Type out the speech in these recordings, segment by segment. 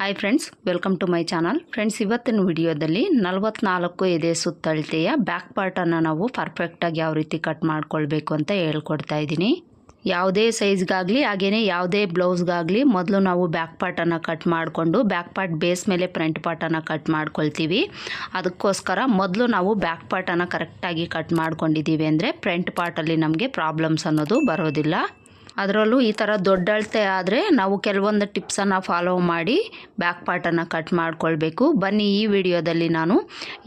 Hi friends welcome to my channel friends ಇವತ್ತಿನ ವಿಡಿಯೋದಲ್ಲಿ ನಲವತ್ನಾಲ್ಕು ಎದೆ ಸುತ್ತಳತೆಯ ಬ್ಯಾಕ್ ಪಾರ್ಟನ್ನು ನಾವು ಪರ್ಫೆಕ್ಟಾಗಿ ಯಾವ ರೀತಿ ಕಟ್ ಮಾಡ್ಕೊಳ್ಬೇಕು ಅಂತ ಹೇಳ್ಕೊಡ್ತಾ ಇದ್ದೀನಿ. ಯಾವುದೇ ಸೈಜ್ಗಾಗಲಿ ಹಾಗೆಯೇ ಯಾವುದೇ ಬ್ಲೌಸ್ಗಾಗಲಿ ಮೊದಲು ನಾವು ಬ್ಯಾಕ್ ಪಾರ್ಟನ್ನು ಕಟ್ ಮಾಡಿಕೊಂಡು ಬ್ಯಾಕ್ ಪಾರ್ಟ್ ಬೇಸ್ ಮೇಲೆ ಫ್ರಂಟ್ ಪಾರ್ಟನ್ನು ಕಟ್ ಮಾಡ್ಕೊಳ್ತೀವಿ. ಅದಕ್ಕೋಸ್ಕರ ಮೊದಲು ನಾವು ಬ್ಯಾಕ್ ಪಾರ್ಟನ್ನು ಕರೆಕ್ಟಾಗಿ ಕಟ್ ಮಾಡ್ಕೊಂಡಿದ್ದೀವಿ ಅಂದರೆ ಫ್ರಂಟ್ ಪಾರ್ಟಲ್ಲಿ ನಮಗೆ ಪ್ರಾಬ್ಲಮ್ಸ್ ಅನ್ನೋದು ಬರೋದಿಲ್ಲ. ಅದರಲ್ಲೂ ಈ ಥರ ದೊಡ್ಡ ಅಳತೆ ಆದರೆ ನಾವು ಕೆಲವೊಂದು ಟಿಪ್ಸನ್ನು ಫಾಲೋ ಮಾಡಿ ಬ್ಯಾಕ್ ಪಾರ್ಟನ್ನು ಕಟ್ ಮಾಡ್ಕೊಳ್ಬೇಕು. ಬನ್ನಿ ಈ ವಿಡಿಯೋದಲ್ಲಿ ನಾನು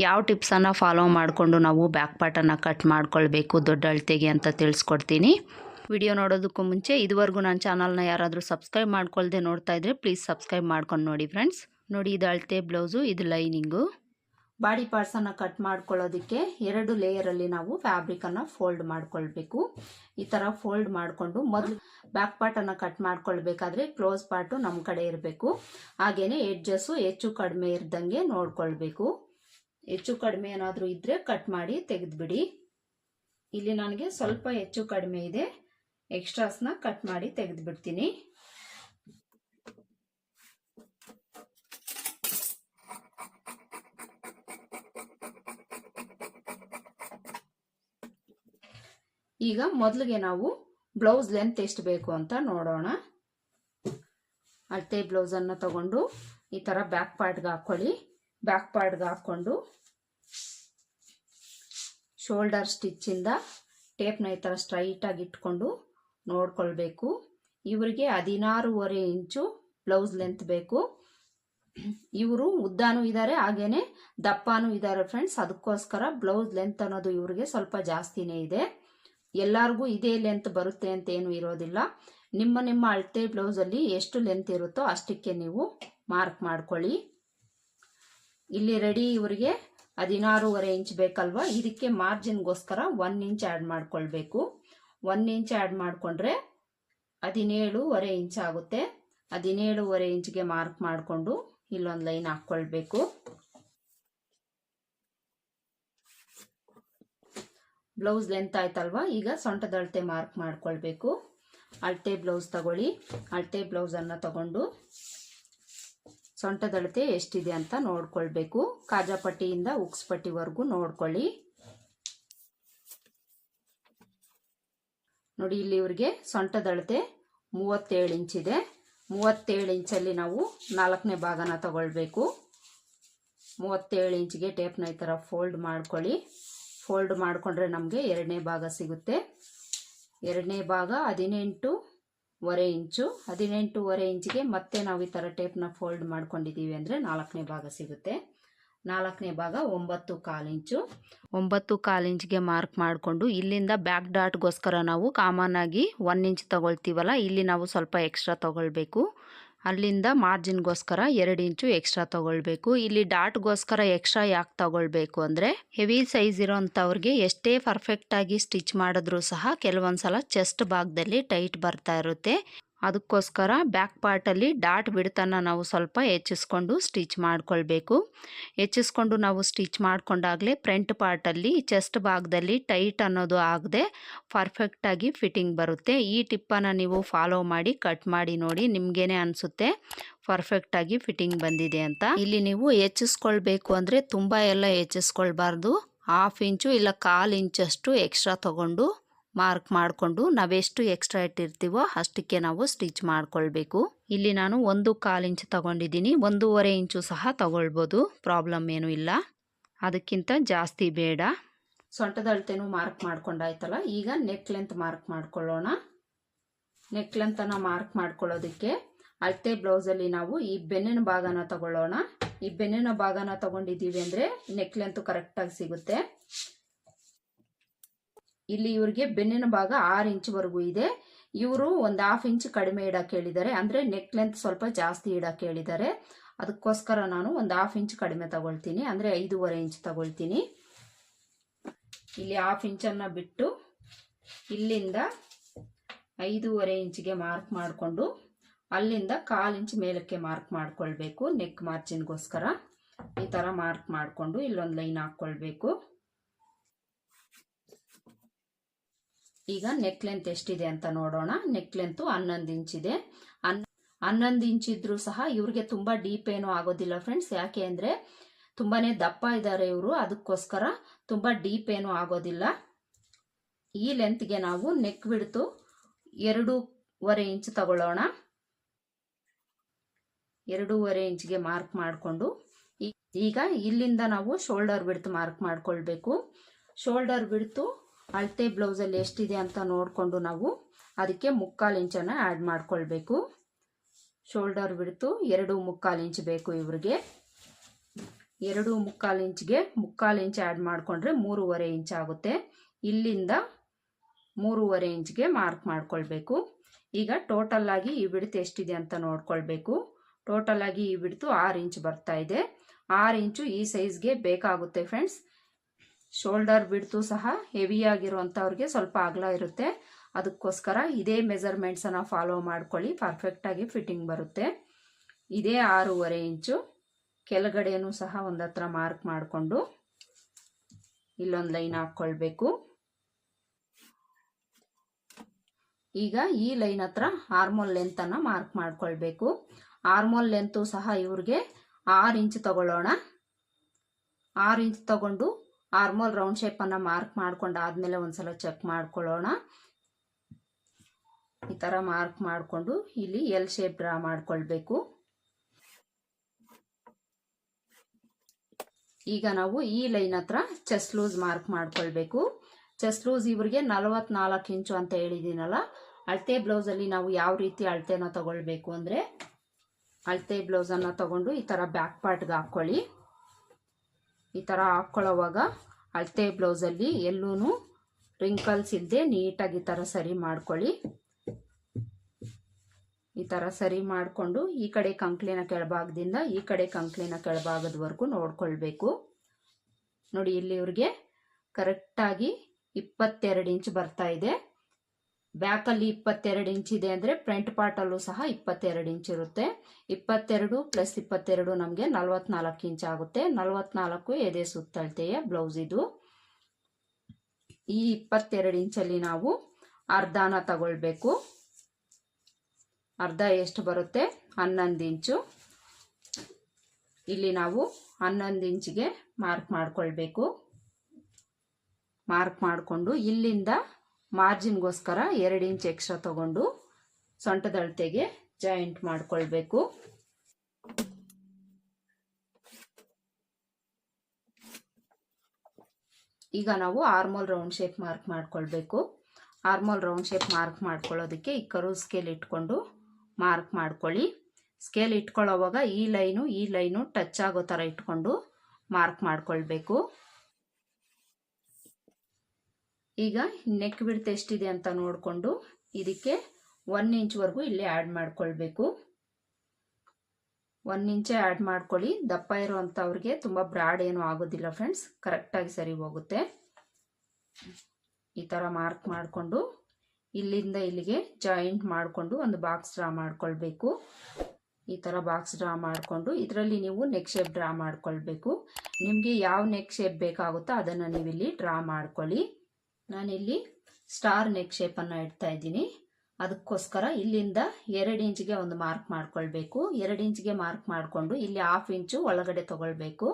ಯಾವ ಟಿಪ್ಸನ್ನು ಫಾಲೋ ಮಾಡಿಕೊಂಡು ನಾವು ಬ್ಯಾಕ್ ಪಾರ್ಟನ್ನು ಕಟ್ ಮಾಡ್ಕೊಳ್ಬೇಕು ದೊಡ್ಡ ಅಳತೆಗೆ ಅಂತ ತಿಳಿಸ್ಕೊಡ್ತೀನಿ. ವಿಡಿಯೋ ನೋಡೋದಕ್ಕೂ ಮುಂಚೆ ಇದುವರೆಗೂ ನನ್ನ ಚಾನಲ್ನ ಯಾರಾದರೂ ಸಬ್ಸ್ಕ್ರೈಬ್ ಮಾಡ್ಕೊಳ್ದೆ ನೋಡ್ತಾ ಇದ್ರೆ ಪ್ಲೀಸ್ ಸಬ್ಸ್ಕ್ರೈಬ್ ಮಾಡ್ಕೊಂಡು ನೋಡಿ ಫ್ರೆಂಡ್ಸ್ ನೋಡಿ ಇದು ಅಳತೆ ಬ್ಲೌಸು ಇದು ಲೈನಿಂಗು ಬಾಡಿ ಪಾರ್ಟ್ಸನ್ನು ಕಟ್ ಮಾಡ್ಕೊಳ್ಳೋದಕ್ಕೆ ಎರಡು ಲೇಯರಲ್ಲಿ ನಾವು ಫ್ಯಾಬ್ರಿಕನ್ನು ಫೋಲ್ಡ್ ಮಾಡ್ಕೊಳ್ಬೇಕು. ಈ ಥರ ಫೋಲ್ಡ್ ಮಾಡಿಕೊಂಡು ಮೊದಲು ಬ್ಯಾಕ್ ಪಾರ್ಟನ್ನು ಕಟ್ ಮಾಡ್ಕೊಳ್ಬೇಕಾದ್ರೆ ಕ್ಲೋಸ್ ಪಾರ್ಟು ನಮ್ಮ ಕಡೆ ಇರಬೇಕು. ಹಾಗೆಯೇ ಎಡ್ಜಸ್ಸು ಹೆಚ್ಚು ಕಡಿಮೆ ಇರ್ದಂಗೆ ನೋಡ್ಕೊಳ್ಬೇಕು. ಹೆಚ್ಚು ಕಡಿಮೆ ಏನಾದರೂ ಇದ್ದರೆ ಕಟ್ ಮಾಡಿ ತೆಗೆದುಬಿಡಿ. ಇಲ್ಲಿ ನನಗೆ ಸ್ವಲ್ಪ ಹೆಚ್ಚು ಕಡಿಮೆ ಇದೆ. ಎಕ್ಸ್ಟ್ರಾಸ್ನ ಕಟ್ ಮಾಡಿ ತೆಗೆದುಬಿಡ್ತೀನಿ. ಈಗ ಮೊದಲಿಗೆ ನಾವು ಬ್ಲೌಸ್ ಲೆಂತ್ ಎಷ್ಟು ಬೇಕು ಅಂತ ನೋಡೋಣ. ಅಳತೆ ಬ್ಲೌಸನ್ನು ತಗೊಂಡು ಈ ಥರ ಬ್ಯಾಕ್ ಪಾರ್ಟ್ಗೆ ಹಾಕ್ಕೊಳ್ಳಿ ಬ್ಯಾಕ್ ಪಾರ್ಟ್ಗೆ ಹಾಕ್ಕೊಂಡು ಶೋಲ್ಡರ್ ಸ್ಟಿಚ್ಚಿಂದ ಟೇಪ್ನ ಈ ಥರ ಸ್ಟ್ರೈಟಾಗಿ ಇಟ್ಕೊಂಡು ನೋಡ್ಕೊಳ್ಬೇಕು. ಇವರಿಗೆ ಹದಿನಾರೂವರೆ ಇಂಚು ಬ್ಲೌಸ್ ಲೆಂತ್ ಬೇಕು. ಇವರು ಉದ್ದಾನೂ ಇದ್ದಾರೆ ಹಾಗೇನೆ ದಪ್ಪಾನೂ ಇದ್ದಾರೆ ಫ್ರೆಂಡ್ಸ್ ಅದಕ್ಕೋಸ್ಕರ ಬ್ಲೌಸ್ ಲೆಂತ್ ಅನ್ನೋದು ಇವ್ರಿಗೆ ಸ್ವಲ್ಪ ಜಾಸ್ತಿನೇ ಇದೆ. ಎಲ್ಲರಿಗೂ ಇದೇ ಲೆಂತ್ ಬರುತ್ತೆ ಅಂತ ಏನು ಇರೋದಿಲ್ಲ. ನಿಮ್ಮ ನಿಮ್ಮ ಅಳತೆ ಬ್ಲೌಸಲ್ಲಿ ಎಷ್ಟು ಲೆಂತ್ ಇರುತ್ತೋ ಅಷ್ಟಕ್ಕೆ ನೀವು ಮಾರ್ಕ್ ಮಾಡ್ಕೊಳ್ಳಿ. ಇಲ್ಲಿ ರೆಡಿ ಇವರಿಗೆ ಹದಿನಾರೂವರೆ ಇಂಚ್ ಬೇಕಲ್ವಾ? ಇದಕ್ಕೆ ಮಾರ್ಜಿನ್ಗೋಸ್ಕರ ಒನ್ ಇಂಚ್ ಆ್ಯಡ್ ಮಾಡ್ಕೊಳ್ಬೇಕು. ಒನ್ ಇಂಚ್ ಆ್ಯಡ್ ಮಾಡಿಕೊಂಡ್ರೆ ಹದಿನೇಳುವರೆ ಇಂಚ್ ಆಗುತ್ತೆ. ಹದಿನೇಳುವರೆ ಇಂಚ್ಗೆ ಮಾರ್ಕ್ ಮಾಡಿಕೊಂಡು ಇಲ್ಲೊಂದು ಲೈನ್ ಹಾಕ್ಕೊಳ್ಬೇಕು. ಬ್ಲೌಸ್ ಲೆಂತ್ ಆಯ್ತಲ್ವಾ? ಈಗ ಸೊಂಟದ ಅಳತೆ ಮಾರ್ಕ್ ಮಾಡ್ಕೊಳ್ಬೇಕು. ಅಳತೆ ಬ್ಲೌಸ್ ತಗೊಳ್ಳಿ. ಅಳತೆ ಬ್ಲೌಸನ್ನು ತಗೊಂಡು ಸೊಂಟದ ಅಳತೆ ಎಷ್ಟಿದೆ ಅಂತ ನೋಡ್ಕೊಳ್ಬೇಕು. ಕಾಜಾಪಟ್ಟಿಯಿಂದ ಉಕ್ಸ್ ಪಟ್ಟಿವರೆಗೂ ನೋಡ್ಕೊಳ್ಳಿ. ನೋಡಿ, ಇಲ್ಲಿ ಇವ್ರಿಗೆ ಸೊಂಟದ ಅಳತೆ ಮೂವತ್ತೇಳು ಇಂಚಿದೆ ಮೂವತ್ತೇಳು ಇಂಚಲ್ಲಿ ನಾವು ನಾಲ್ಕನೇ ಭಾಗನ ತಗೊಳ್ಬೇಕು. ಮೂವತ್ತೇಳು ಇಂಚಿಗೆ ಟೇಪ್ನ ಈ ಥರ ಫೋಲ್ಡ್ ಮಾಡ್ಕೊಳ್ಳಿ. ಫೋಲ್ಡ್ ಮಾಡಿಕೊಂಡ್ರೆ ನಮಗೆ ಎರಡನೇ ಭಾಗ ಸಿಗುತ್ತೆ. ಎರಡನೇ ಭಾಗ ಹದಿನೆಂಟುವರೆ ಇಂಚು. ಹದಿನೆಂಟೂವರೆ ಇಂಚಿಗೆ ಮತ್ತೆ ನಾವು ಈ ಥರ ಟೇಪ್ನ ಫೋಲ್ಡ್ ಮಾಡ್ಕೊಂಡಿದ್ದೀವಿ ಅಂದರೆ ನಾಲ್ಕನೇ ಭಾಗ ಸಿಗುತ್ತೆ. ನಾಲ್ಕನೇ ಭಾಗ ಒಂಬತ್ತು ಕಾಲು ಇಂಚು. ಒಂಬತ್ತು ಕಾಲು ಇಂಚ್ಗೆ ಮಾರ್ಕ್ ಮಾಡಿಕೊಂಡು ಇಲ್ಲಿಂದ ಬ್ಯಾಕ್ ಡಾಟ್ಗೋಸ್ಕರ ನಾವು ಕಾಮನ್ ಆಗಿ ಒನ್ ಇಂಚ್ ತಗೊಳ್ತೀವಲ್ಲ, ಇಲ್ಲಿ ನಾವು ಸ್ವಲ್ಪ ಎಕ್ಸ್ಟ್ರಾ ತಗೊಳ್ಬೇಕು. ಅಲ್ಲಿಂದ ಮಾರ್ಜಿನ್ಗೋಸ್ಕರ ಎರಡು ಇಂಚು ಎಕ್ಸ್ಟ್ರಾ ತೊಗೊಳ್ಬೇಕು. ಇಲ್ಲಿ ಡಾಟ್ಗೋಸ್ಕರ ಎಕ್ಸ್ಟ್ರಾ ಯಾಕೆ ತೊಗೊಳ್ಬೇಕು ಅಂದರೆ, ಹೆವಿ ಸೈಜ್ ಇರೋಂಥವ್ರಿಗೆ ಎಷ್ಟೇ ಪರ್ಫೆಕ್ಟಾಗಿ ಸ್ಟಿಚ್ ಮಾಡಿದ್ರೂ ಸಹ ಕೆಲವೊಂದು ಸಲ ಚೆಸ್ಟ್ ಭಾಗದಲ್ಲಿ ಟೈಟ್ ಬರ್ತಾ ಇರುತ್ತೆ. ಅದಕ್ಕೋಸ್ಕರ ಬ್ಯಾಕ್ ಪಾರ್ಟಲ್ಲಿ ಡಾಟ್ ಬಿಡ್ತನ್ನು ನಾವು ಸ್ವಲ್ಪ ಹೆಚ್ಚಿಸ್ಕೊಂಡು ಸ್ಟಿಚ್ ಮಾಡ್ಕೊಳ್ಬೇಕು. ಹೆಚ್ಚಿಸ್ಕೊಂಡು ನಾವು ಸ್ಟಿಚ್ ಮಾಡಿಕೊಂಡಾಗಲೇ ಫ್ರಂಟ್ ಪಾರ್ಟಲ್ಲಿ ಚೆಸ್ಟ್ ಭಾಗದಲ್ಲಿ ಟೈಟ್ ಅನ್ನೋದು ಆಗದೆ ಪರ್ಫೆಕ್ಟಾಗಿ ಫಿಟ್ಟಿಂಗ್ ಬರುತ್ತೆ. ಈ ಟಿಪ್ಪನ್ನು ನೀವು ಫಾಲೋ ಮಾಡಿ ಕಟ್ ಮಾಡಿ ನೋಡಿ ನಿಮಗೇನೆ ಅನಿಸುತ್ತೆ ಪರ್ಫೆಕ್ಟಾಗಿ ಫಿಟ್ಟಿಂಗ್ ಬಂದಿದೆ ಅಂತ. ಇಲ್ಲಿ ನೀವು ಹೆಚ್ಚಿಸ್ಕೊಳ್ಬೇಕು ಅಂದರೆ ತುಂಬ ಎಲ್ಲ ಹೆಚ್ಚಿಸ್ಕೊಳ್ಬಾರ್ದು. ಹಾಫ್ ಇಂಚು ಇಲ್ಲ ಕಾಲು ಇಂಚಷ್ಟು ಎಕ್ಸ್ಟ್ರಾ ತಗೊಂಡು ಮಾರ್ಕ್ ಮಾಡಿಕೊಂಡು ನಾವೆಷ್ಟು ಎಕ್ಸ್ಟ್ರಾ ಇಟ್ಟಿರ್ತೀವೋ ಅಷ್ಟಕ್ಕೆ ನಾವು ಸ್ಟಿಚ್ ಮಾಡ್ಕೊಳ್ಬೇಕು. ಇಲ್ಲಿ ನಾನು ಒಂದು ಕಾಲು ಇಂಚು ತಗೊಂಡಿದ್ದೀನಿ. ಒಂದೂವರೆ ಇಂಚು ಸಹ ತಗೊಳ್ಬೋದು. ಪ್ರಾಬ್ಲಮ್ ಏನೂ ಇಲ್ಲ. ಅದಕ್ಕಿಂತ ಜಾಸ್ತಿ ಬೇಡ. ಸೊಂಟದ ಅಳತೆನೂ ಮಾರ್ಕ್ ಮಾಡ್ಕೊಂಡಾಯ್ತಲ್ಲ? ಈಗ ನೆಕ್ ಲೆಂತ್ ಮಾರ್ಕ್ ಮಾಡ್ಕೊಳ್ಳೋಣ. ನೆಕ್ ಲೆಂತನ್ನು ಮಾರ್ಕ್ ಮಾಡ್ಕೊಳ್ಳೋದಕ್ಕೆ ಅಳತೆ ಬ್ಲೌಸಲ್ಲಿ ನಾವು ಈ ಬೆನ್ನಿನ ಭಾಗನ ತಗೊಳ್ಳೋಣ. ಈ ಬೆನ್ನಿನ ಭಾಗನ ತಗೊಂಡಿದ್ದೀವಿ ಅಂದರೆ ನೆಕ್ ಲೆಂತ್ ಕರೆಕ್ಟಾಗಿ ಸಿಗುತ್ತೆ. ಇಲ್ಲಿ ಇವರಿಗೆ ಬೆನ್ನಿನ ಭಾಗ ಆರು ಇಂಚ್ವರೆಗೂ ಇದೆ. ಇವರು ಒಂದು ಹಾಫ್ ಇಂಚ್ ಕಡಿಮೆ ಇಡಕ್ಕೆ ಹೇಳಿದ್ದಾರೆ. ಅಂದರೆ ನೆಕ್ ಲೆಂತ್ ಸ್ವಲ್ಪ ಜಾಸ್ತಿ ಇಡಕ್ಕೆ ಹೇಳಿದ್ದಾರೆ. ಅದಕ್ಕೋಸ್ಕರ ನಾನು ಒಂದು ಹಾಫ್ ಇಂಚ್ ಕಡಿಮೆ ತಗೊಳ್ತೀನಿ. ಅಂದರೆ ಐದೂವರೆ ಇಂಚ್ ತಗೊಳ್ತೀನಿ. ಇಲ್ಲಿ ಹಾಫ್ ಇಂಚನ್ನು ಬಿಟ್ಟು ಇಲ್ಲಿಂದ ಐದೂವರೆ ಇಂಚಿಗೆ ಮಾರ್ಕ್ ಮಾಡಿಕೊಂಡು ಅಲ್ಲಿಂದ ಕಾಲು ಇಂಚ್ ಮೇಲಕ್ಕೆ ಮಾರ್ಕ್ ಮಾಡ್ಕೊಳ್ಬೇಕು ನೆಕ್ ಮಾರ್ಜಿನ್ಗೋಸ್ಕರ ಈ ಥರ ಮಾರ್ಕ್ ಮಾಡಿಕೊಂಡು ಇಲ್ಲೊಂದು ಲೈನ್ ಹಾಕ್ಕೊಳ್ಬೇಕು. ಈಗ ನೆಕ್ ಲೆಂತ್ ಎಷ್ಟಿದೆ ಅಂತ ನೋಡೋಣ. ನೆಕ್ ಲೆಂತು ಹನ್ನೊಂದು ಇಂಚಿದೆ ಹನ್ ಹನ್ನೊಂದು ಇಂಚ್ ಇದ್ರೂ ಸಹ ಇವ್ರಿಗೆ ತುಂಬ ಡೀಪ್ ಏನೂ ಆಗೋದಿಲ್ಲ ಫ್ರೆಂಡ್ಸ್ ಯಾಕೆ ಅಂದರೆ ತುಂಬಾ ದಪ್ಪ ಇದ್ದಾರೆ ಇವರು. ಅದಕ್ಕೋಸ್ಕರ ತುಂಬ ಡೀಪ್ ಏನೂ ಆಗೋದಿಲ್ಲ. ಈ ಲೆಂತ್ಗೆ ನಾವು ನೆಕ್ ಬಿಡ್ತು ಎರಡೂವರೆ ಇಂಚ್ ತಗೊಳ್ಳೋಣ. ಎರಡೂವರೆ ಇಂಚ್ಗೆ ಮಾರ್ಕ್ ಮಾಡಿಕೊಂಡು. ಈಗ ಇಲ್ಲಿಂದ ನಾವು ಶೋಲ್ಡರ್ ಬಿಡ್ತು ಮಾರ್ಕ್ ಮಾಡ್ಕೊಳ್ಬೇಕು. ಶೋಲ್ಡರ್ ಬಿಡ್ತು ಅಳತೆ ಬ್ಲೌಸಲ್ಲಿ ಎಷ್ಟಿದೆ ಅಂತ ನೋಡಿಕೊಂಡು ನಾವು ಅದಕ್ಕೆ ಮುಕ್ಕಾಲು ಇಂಚನ್ನು ಆ್ಯಡ್ ಮಾಡ್ಕೊಳ್ಬೇಕು. ಶೋಲ್ಡರ್ ಬಿಡ್ತು ಎರಡು ಮುಕ್ಕಾಲು ಇಂಚ್ ಬೇಕು ಇವ್ರಿಗೆ. ಎರಡು ಮುಕ್ಕಾಲು ಇಂಚ್ಗೆ ಮುಕ್ಕಾಲು ಇಂಚ್ ಆ್ಯಡ್ ಮಾಡಿಕೊಂಡ್ರೆ ಮೂರುವರೆ ಇಂಚ್ ಆಗುತ್ತೆ. ಇಲ್ಲಿಂದ ಮೂರುವರೆ ಇಂಚ್ಗೆ ಮಾರ್ಕ್ ಮಾಡ್ಕೊಳ್ಬೇಕು. ಈಗ ಟೋಟಲ್ ಆಗಿ ಈ ಬಿಡ್ತು ಎಷ್ಟಿದೆ ಅಂತ ನೋಡ್ಕೊಳ್ಬೇಕು. ಟೋಟಲ್ ಆಗಿ ಈ ಬಿಡ್ತು ಆರು ಇಂಚ್ ಬರ್ತಾ ಇದೆ. ಆರು ಇಂಚು ಈ ಸೈಜ್ಗೆ ಬೇಕಾಗುತ್ತೆ ಫ್ರೆಂಡ್ಸ್ ಶೋಲ್ಡರ್ ಬಿಡ್ತು ಸಹ ಹೆವಿ ಆಗಿರುವಂಥವ್ರಿಗೆ ಸ್ವಲ್ಪ ಅಗಲ ಇರುತ್ತೆ. ಅದಕ್ಕೋಸ್ಕರ ಇದೇ ಮೆಜರ್ಮೆಂಟ್ಸನ್ನು ಫಾಲೋ ಮಾಡ್ಕೊಳ್ಳಿ. ಪರ್ಫೆಕ್ಟಾಗಿ ಫಿಟ್ಟಿಂಗ್ ಬರುತ್ತೆ. ಇದೇ ಆರೂವರೆ ಇಂಚು. ಕೆಳಗಡೆಯೂ ಸಹ ಒಂದು ಹತ್ರ ಮಾರ್ಕ್ ಮಾಡಿಕೊಂಡು ಇಲ್ಲೊಂದು ಲೈನ್ ಹಾಕ್ಕೊಳ್ಬೇಕು. ಈಗ ಈ ಲೈನ್ ಹತ್ರ ಆರ್ಮೋಲ್ ಲೆಂತನ್ನು ಮಾರ್ಕ್ ಮಾಡ್ಕೊಳ್ಬೇಕು. ಆರ್ಮೋಲ್ ಲೆಂತು ಸಹ ಇವ್ರಿಗೆ ಆರು ಇಂಚ್ ತಗೊಳ್ಳೋಣ. ಆರು ಇಂಚ್ ತಗೊಂಡು ಆರ್ಮೋಲ್ ರೌಂಡ್ ಶೇಪನ್ನು ಮಾರ್ಕ್ ಮಾಡ್ಕೊಂಡು ಆದಮೇಲೆ ಒಂದ್ಸಲ ಚೆಕ್ ಮಾಡ್ಕೊಳ್ಳೋಣ. ಈ ಥರ ಮಾರ್ಕ್ ಮಾಡಿಕೊಂಡು ಇಲ್ಲಿ ಎಲ್ ಶೇಪ್ ಡ್ರಾ ಮಾಡ್ಕೊಳ್ಬೇಕು. ಈಗ ನಾವು ಈ ಲೈನ್ ಹತ್ರ ಚೆಸ್ಟ್ ಲೂಸ್ ಮಾರ್ಕ್ ಮಾಡ್ಕೊಳ್ಬೇಕು. ಚೆಸ್ಟ್ ಲೂಸ್ ಇವ್ರಿಗೆ ನಲವತ್ನಾಲ್ಕು ಇಂಚು ಅಂತ ಹೇಳಿದ್ದೀನಲ್ಲ, ಅಳತೆ ಬ್ಲೌಸಲ್ಲಿ ನಾವು ಯಾವ ರೀತಿ ಅಳತೆನ ತಗೊಳ್ಬೇಕು ಅಂದರೆ ಅಳತೆ ಬ್ಲೌಸನ್ನು ತಗೊಂಡು ಈ ಥರ ಬ್ಯಾಕ್ ಪಾರ್ಟ್ಗೆ ಹಾಕ್ಕೊಳ್ಳಿ ಈ ಥರ ಹಾಕ್ಕೊಳ್ಳೋವಾಗ ಅಳತೆ ಬ್ಲೌಸಲ್ಲಿ ಎಲ್ಲೂ ರಿಂಕಲ್ಸ್ ಇಲ್ಲದೆ ನೀಟಾಗಿ ಈ ಥರ ಸರಿ ಮಾಡ್ಕೊಳ್ಳಿ. ಈ ಥರ ಸರಿ ಮಾಡಿಕೊಂಡು ಈ ಕಡೆ ಕಂಕ್ಲಿನ ಕೆಳಭಾಗದಿಂದ ಈ ಕಡೆ ಕಂಕ್ಲಿನ ಕೆಳಭಾಗದವರೆಗೂ ನೋಡ್ಕೊಳ್ಬೇಕು. ನೋಡಿ, ಇಲ್ಲಿ ಇವ್ರಿಗೆ ಕರೆಕ್ಟಾಗಿ ಇಪ್ಪತ್ತೆರಡು ಇಂಚ್ ಬರ್ತಾ ಇದೆ. ಬ್ಯಾಕಲ್ಲಿ ಇಪ್ಪತ್ತೆರಡು ಇಂಚ್ ಇದೆ ಅಂದರೆ ಫ್ರಂಟ್ ಪಾರ್ಟಲ್ಲೂ ಸಹ ಇಪ್ಪತ್ತೆರಡು ಇಂಚ್ ಇರುತ್ತೆ. ಇಪ್ಪತ್ತೆರಡು ಪ್ಲಸ್ ಇಪ್ಪತ್ತೆರಡು ನಮಗೆ ನಲ್ವತ್ನಾಲ್ಕು ಇಂಚ್ ಆಗುತ್ತೆ. ನಲ್ವತ್ನಾಲ್ಕು ಎದೆ ಸುತ್ತಳತೆಯ ಬ್ಲೌಸ್ ಇದು. ಈ ಇಪ್ಪತ್ತೆರಡು ಇಂಚಲ್ಲಿ ನಾವು ಅರ್ಧನ ತಗೊಳ್ಬೇಕು. ಅರ್ಧ ಎಷ್ಟು ಬರುತ್ತೆ? ಹನ್ನೊಂದು ಇಂಚು ಇಲ್ಲಿ ನಾವು ಹನ್ನೊಂದು ಇಂಚಿಗೆ ಮಾರ್ಕ್ ಮಾಡ್ಕೊಳ್ಬೇಕು. ಮಾರ್ಕ್ ಮಾಡಿಕೊಂಡು ಇಲ್ಲಿಂದ ಮಾರ್ಜಿನ್ಗೋಸ್ಕರ ಎರಡು ಇಂಚ್ ಎಕ್ಸ್ಟ್ರಾ ತಗೊಂಡು ಸೊಂಟದಳತೆಗೆ ಜಾಯಿಂಟ್ ಮಾಡ್ಕೊಳ್ಬೇಕು. ಈಗ ನಾವು ಆರ್ಮೋಲ್ ರೌಂಡ್ ಶೇಪ್ ಮಾರ್ಕ್ ಮಾಡ್ಕೊಳ್ಬೇಕು. ಆರ್ಮೋಲ್ ರೌಂಡ್ ಶೇಪ್ ಮಾರ್ಕ್ ಮಾಡ್ಕೊಳ್ಳೋದಕ್ಕೆ ಈ ಕರು ಸ್ಕೇಲ್ ಇಟ್ಕೊಂಡು ಮಾರ್ಕ್ ಮಾಡ್ಕೊಳ್ಳಿ. ಸ್ಕೇಲ್ ಇಟ್ಕೊಳ್ಳೋವಾಗ ಈ ಲೈನು ಈ ಲೈನು ಟಚ್ ಆಗೋ ಥರ ಇಟ್ಕೊಂಡು ಮಾರ್ಕ್ ಮಾಡ್ಕೊಳ್ಬೇಕು. ಈಗ ನೆಕ್ ಬಿಡ್ತು ಎಷ್ಟಿದೆ ಅಂತ ನೋಡಿಕೊಂಡು ಇದಕ್ಕೆ ಒನ್ ಇಂಚ್ವರೆಗೂ ಇಲ್ಲಿ ಆ್ಯಡ್ ಮಾಡ್ಕೊಳ್ಬೇಕು. ಒನ್ ಇಂಚೇ ಆ್ಯಡ್ ಮಾಡ್ಕೊಳ್ಳಿ. ದಪ್ಪ ಇರೋವಂಥವ್ರಿಗೆ ತುಂಬ ಬ್ರಾಡ್ ಏನೂ ಆಗೋದಿಲ್ಲ ಫ್ರೆಂಡ್ಸ್ ಕರೆಕ್ಟಾಗಿ ಸರಿ ಹೋಗುತ್ತೆ. ಈ ಥರ ಮಾರ್ಕ್ ಮಾಡಿಕೊಂಡು ಇಲ್ಲಿಂದ ಇಲ್ಲಿಗೆ ಜಾಯಿಂಟ್ ಮಾಡಿಕೊಂಡು ಒಂದು ಬಾಕ್ಸ್ ಡ್ರಾ ಮಾಡ್ಕೊಳ್ಬೇಕು. ಈ ಥರ ಬಾಕ್ಸ್ ಡ್ರಾ ಮಾಡಿಕೊಂಡು ಇದರಲ್ಲಿ ನೀವು ನೆಕ್ ಶೇಪ್ ಡ್ರಾ ಮಾಡ್ಕೊಳ್ಬೇಕು. ನಿಮಗೆ ಯಾವ ನೆಕ್ ಶೇಪ್ ಬೇಕಾಗುತ್ತೋ ಅದನ್ನು ನೀವು ಇಲ್ಲಿ ಡ್ರಾ ಮಾಡ್ಕೊಳ್ಳಿ. ನಾನಿಲ್ಲಿ ಸ್ಟಾರ್ ನೆಕ್ ಶೇಪನ್ನು ಇಡ್ತಾ ಇದ್ದೀನಿ. ಅದಕ್ಕೋಸ್ಕರ ಇಲ್ಲಿಂದ ಎರಡು ಇಂಚಿಗೆ ಒಂದು ಮಾರ್ಕ್ ಮಾಡ್ಕೊಳ್ಬೇಕು. ಎರಡು ಇಂಚಿಗೆ ಮಾರ್ಕ್ ಮಾಡಿಕೊಂಡು ಇಲ್ಲಿ ಹಾಫ್ ಇಂಚು ಒಳಗಡೆ ತಗೊಳ್ಬೇಕು.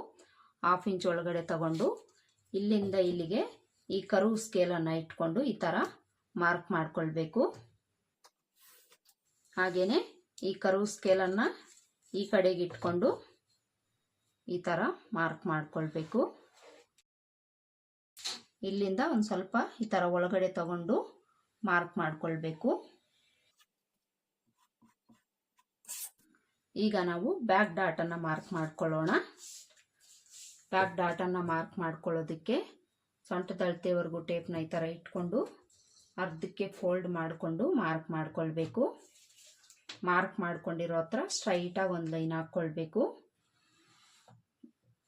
ಹಾಫ್ ಇಂಚ್ ಒಳಗಡೆ ತಗೊಂಡು ಇಲ್ಲಿಂದ ಇಲ್ಲಿಗೆ ಈ ಕರು ಸ್ಕೇಲನ್ನು ಇಟ್ಕೊಂಡು ಈ ಥರ ಮಾರ್ಕ್ ಮಾಡಿಕೊಳ್ಬೇಕು. ಹಾಗೆಯೇ ಈ ಕರು ಸ್ಕೇಲನ್ನು ಈ ಕಡೆಗೆ ಇಟ್ಕೊಂಡು ಈ ಥರ ಮಾರ್ಕ್ ಮಾಡ್ಕೊಳ್ಬೇಕು. ಇಲ್ಲಿಂದ ಒಂದು ಸ್ವಲ್ಪ ಈ ಥರ ಒಳಗಡೆ ತಗೊಂಡು ಮಾರ್ಕ್ ಮಾಡ್ಕೊಳ್ಬೇಕು. ಈಗ ನಾವು ಬ್ಯಾಕ್ ಡಾಟನ್ನು ಮಾರ್ಕ್ ಮಾಡ್ಕೊಳ್ಳೋಣ. ಬ್ಯಾಕ್ ಡಾಟನ್ನು ಮಾರ್ಕ್ ಮಾಡ್ಕೊಳ್ಳೋದಕ್ಕೆ ಸೊಂಟದಳತೆವರೆಗೂ ಟೇಪ್ನ ಈ ಥರ ಇಟ್ಕೊಂಡು ಅರ್ಧಕ್ಕೆ ಫೋಲ್ಡ್ ಮಾಡಿಕೊಂಡು ಮಾರ್ಕ್ ಮಾಡ್ಕೊಳ್ಬೇಕು. ಮಾರ್ಕ್ ಮಾಡ್ಕೊಂಡಿರೋ ಹತ್ರ ಸ್ಟ್ರೈಟಾಗಿ ಒಂದು ಲೈನ್ ಹಾಕ್ಕೊಳ್ಬೇಕು.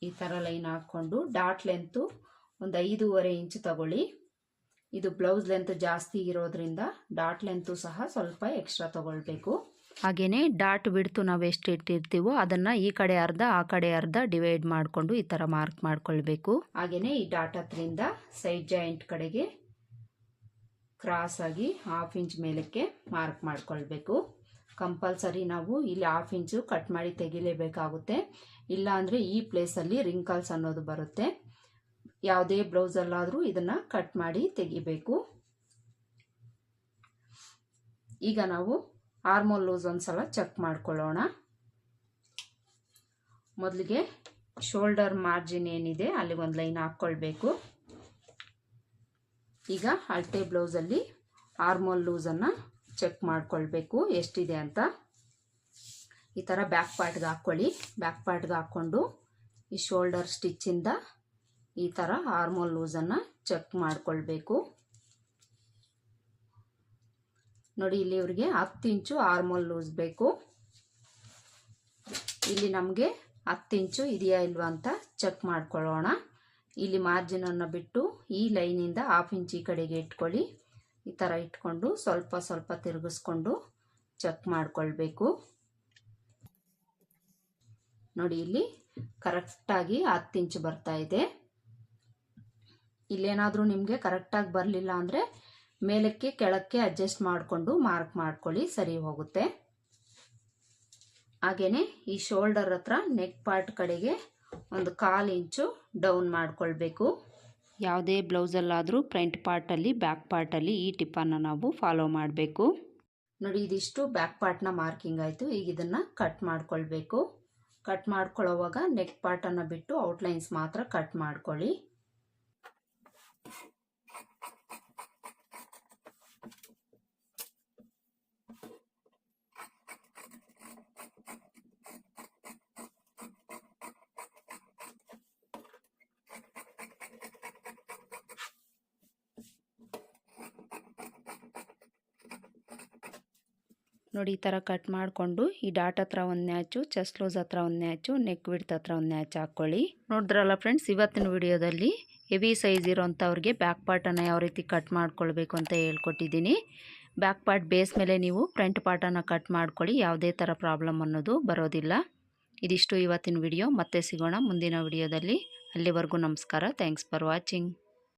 ಈ ಥರ ಲೈನ್ ಹಾಕ್ಕೊಂಡು ಡಾಟ್ ಲೆಂತು ಒಂದು ಐದೂವರೆ ಇಂಚ್ ತಗೊಳ್ಳಿ. ಇದು ಬ್ಲೌಸ್ ಲೆಂತ್ ಜಾಸ್ತಿ ಇರೋದ್ರಿಂದ ಡಾಟ್ ಲೆಂತು ಸಹ ಸ್ವಲ್ಪ ಎಕ್ಸ್ಟ್ರಾ ತಗೊಳ್ಬೇಕು. ಹಾಗೆಯೇ ಡಾಟ್ ಬಿಡ್ತು ನಾವು ಎಷ್ಟು ಇಟ್ಟಿರ್ತೀವೋ ಅದನ್ನು ಈ ಕಡೆ ಅರ್ಧ ಆ ಕಡೆ ಅರ್ಧ ಡಿವೈಡ್ ಮಾಡಿಕೊಂಡು ಈ ಥರ ಮಾರ್ಕ್ ಮಾಡ್ಕೊಳ್ಬೇಕು. ಹಾಗೆಯೇ ಈ ಡಾಟ್ ಹತ್ರಿಂದ ಸೈಡ್ ಜಾಯಿಂಟ್ ಕಡೆಗೆ ಕ್ರಾಸ್ ಆಗಿ ಹಾಫ್ ಇಂಚ್ ಮೇಲಕ್ಕೆ ಮಾರ್ಕ್ ಮಾಡ್ಕೊಳ್ಬೇಕು. ಕಂಪಲ್ಸರಿ ನಾವು ಇಲ್ಲಿ ಹಾಫ್ ಇಂಚು ಕಟ್ ಮಾಡಿ ತೆಗಿಲೇಬೇಕಾಗುತ್ತೆ. ಇಲ್ಲಾಂದರೆ ಈ ಪ್ಲೇಸಲ್ಲಿ ರಿಂಕಲ್ಸ್ ಅನ್ನೋದು ಬರುತ್ತೆ. ಯಾವುದೇ ಬ್ಲೌಸಲ್ಲಾದರೂ ಇದನ್ನು ಕಟ್ ಮಾಡಿ ತೆಗಿಬೇಕು. ಈಗ ನಾವು ಆರ್ಮೋಲ್ ಲೂಸ್ ಒಂದ್ಸಲ ಚೆಕ್ ಮಾಡ್ಕೊಳ್ಳೋಣ. ಮೊದಲಿಗೆ ಶೋಲ್ಡರ್ ಮಾರ್ಜಿನ್ ಏನಿದೆ ಅಲ್ಲಿಗೆ ಒಂದು ಲೈನ್ ಹಾಕ್ಕೊಳ್ಬೇಕು. ಈಗ ಅಳತೆ ಬ್ಲೌಸಲ್ಲಿ ಆರ್ಮೋಲ್ ಲೂಸನ್ನು ಚೆಕ್ ಮಾಡ್ಕೊಳ್ಬೇಕು ಎಷ್ಟಿದೆ ಅಂತ. ಈ ಥರ ಬ್ಯಾಕ್ ಪಾರ್ಟ್ಗೆ ಹಾಕ್ಕೊಳ್ಳಿ. ಬ್ಯಾಕ್ ಪಾರ್ಟ್ಗೆ ಹಾಕ್ಕೊಂಡು ಈ ಶೋಲ್ಡರ್ ಸ್ಟಿಚ್ಚಿಂದ ಈ ಥರ ಆರ್ಮೋಲ್ ಲೂಸನ್ನು ಚೆಕ್ ಮಾಡಿಕೊಳ್ಬೇಕು. ನೋಡಿ, ಇಲ್ಲಿ ಇವ್ರಿಗೆ ಹತ್ತು ಇಂಚು ಆರ್ಮೋಲ್ ಲೂಸ್ ಬೇಕು. ಇಲ್ಲಿ ನಮಗೆ ಹತ್ತು ಇಂಚು ಇದೆಯಾ ಇಲ್ವಾ ಅಂತ ಚೆಕ್ ಮಾಡ್ಕೊಳ್ಳೋಣ. ಇಲ್ಲಿ ಮಾರ್ಜಿನನ್ನು ಬಿಟ್ಟು ಈ ಲೈನಿಂದ ಹಾಫ್ ಇಂಚ್ ಈ ಕಡೆಗೆ ಇಟ್ಕೊಳ್ಳಿ. ಈ ಥರ ಇಟ್ಕೊಂಡು ಸ್ವಲ್ಪ ಸ್ವಲ್ಪ ತಿರುಗಿಸ್ಕೊಂಡು ಚೆಕ್ ಮಾಡಿಕೊಳ್ಬೇಕು. ನೋಡಿ, ಇಲ್ಲಿ ಕರೆಕ್ಟಾಗಿ ಹತ್ತು ಇಂಚು ಬರ್ತಾ ಇದೆ. ಇಲ್ಲೇನಾದರೂ ನಿಮಗೆ ಕರೆಕ್ಟಾಗಿ ಬರಲಿಲ್ಲ ಅಂದರೆ ಮೇಲಕ್ಕೆ ಕೆಳಕ್ಕೆ ಅಡ್ಜಸ್ಟ್ ಮಾಡಿಕೊಂಡು ಮಾರ್ಕ್ ಮಾಡ್ಕೊಳ್ಳಿ, ಸರಿ ಹೋಗುತ್ತೆ. ಹಾಗೆಯೇ ಈ ಶೋಲ್ಡರ್ ಹತ್ರ ನೆಕ್ ಪಾರ್ಟ್ ಕಡೆಗೆ ಒಂದು ಕಾಲು ಇಂಚು ಡೌನ್ ಮಾಡಿಕೊಳ್ಬೇಕು. ಯಾವುದೇ ಬ್ಲೌಸಲ್ಲಾದರೂ ಫ್ರಂಟ್ ಪಾರ್ಟಲ್ಲಿ ಬ್ಯಾಕ್ ಪಾರ್ಟಲ್ಲಿ ಈ ಟಿಪ್ಪನ್ನು ನಾವು ಫಾಲೋ ಮಾಡಬೇಕು. ನೋಡಿ, ಇದಿಷ್ಟು ಬ್ಯಾಕ್ ಪಾರ್ಟ್ನ ಮಾರ್ಕಿಂಗ್ ಆಯಿತು. ಈಗ ಇದನ್ನು ಕಟ್ ಮಾಡ್ಕೊಳ್ಬೇಕು. ಕಟ್ ಮಾಡ್ಕೊಳ್ಳೋವಾಗ ನೆಕ್ ಪಾರ್ಟನ್ನು ಬಿಟ್ಟು ಔಟ್ಲೈನ್ಸ್ ಮಾತ್ರ ಕಟ್ ಮಾಡ್ಕೊಳ್ಳಿ. ನೋಡಿ ಈ ಥರ ಕಟ್ ಮಾಡಿಕೊಂಡು ಈ ಡಾಟ್ ಹತ್ರ ಒಂದು ನ್ಯಾಚು, ಚೆಸ್ಟ್ ಲೂಸ್ ಹತ್ರ ಒಂದು ನ್ಯಾಚು ನೆಕ್ ವಿಡ್ತ್ ಹತ್ರ ಒಂದು ನ್ಯಾಚ್ ಹಾಕ್ಕೊಳ್ಳಿ. ನೋಡಿದ್ರಲ್ಲ ಫ್ರೆಂಡ್ಸ್ ಇವತ್ತಿನ ವಿಡಿಯೋದಲ್ಲಿ ಹೆವಿ ಸೈಜ್ ಇರೋಂಥವ್ರಿಗೆ ಬ್ಯಾಕ್ ಪಾರ್ಟನ್ನು ಯಾವ ರೀತಿ ಕಟ್ ಮಾಡ್ಕೊಳ್ಬೇಕು ಅಂತ ಹೇಳ್ಕೊಟ್ಟಿದ್ದೀನಿ. ಬ್ಯಾಕ್ ಪಾರ್ಟ್ ಬೇಸ್ ಮೇಲೆ ನೀವು ಫ್ರಂಟ್ ಪಾರ್ಟನ್ನು ಕಟ್ ಮಾಡ್ಕೊಳ್ಳಿ, ಯಾವುದೇ ಥರ ಪ್ರಾಬ್ಲಮ್ ಅನ್ನೋದು ಬರೋದಿಲ್ಲ. ಇದಿಷ್ಟು ಇವತ್ತಿನ ವಿಡಿಯೋ, ಮತ್ತೆ ಸಿಗೋಣ ಮುಂದಿನ ವಿಡಿಯೋದಲ್ಲಿ. ಅಲ್ಲಿವರೆಗೂ ನಮಸ್ಕಾರ ಥ್ಯಾಂಕ್ಸ್ ಫಾರ್ ವಾಚಿಂಗ್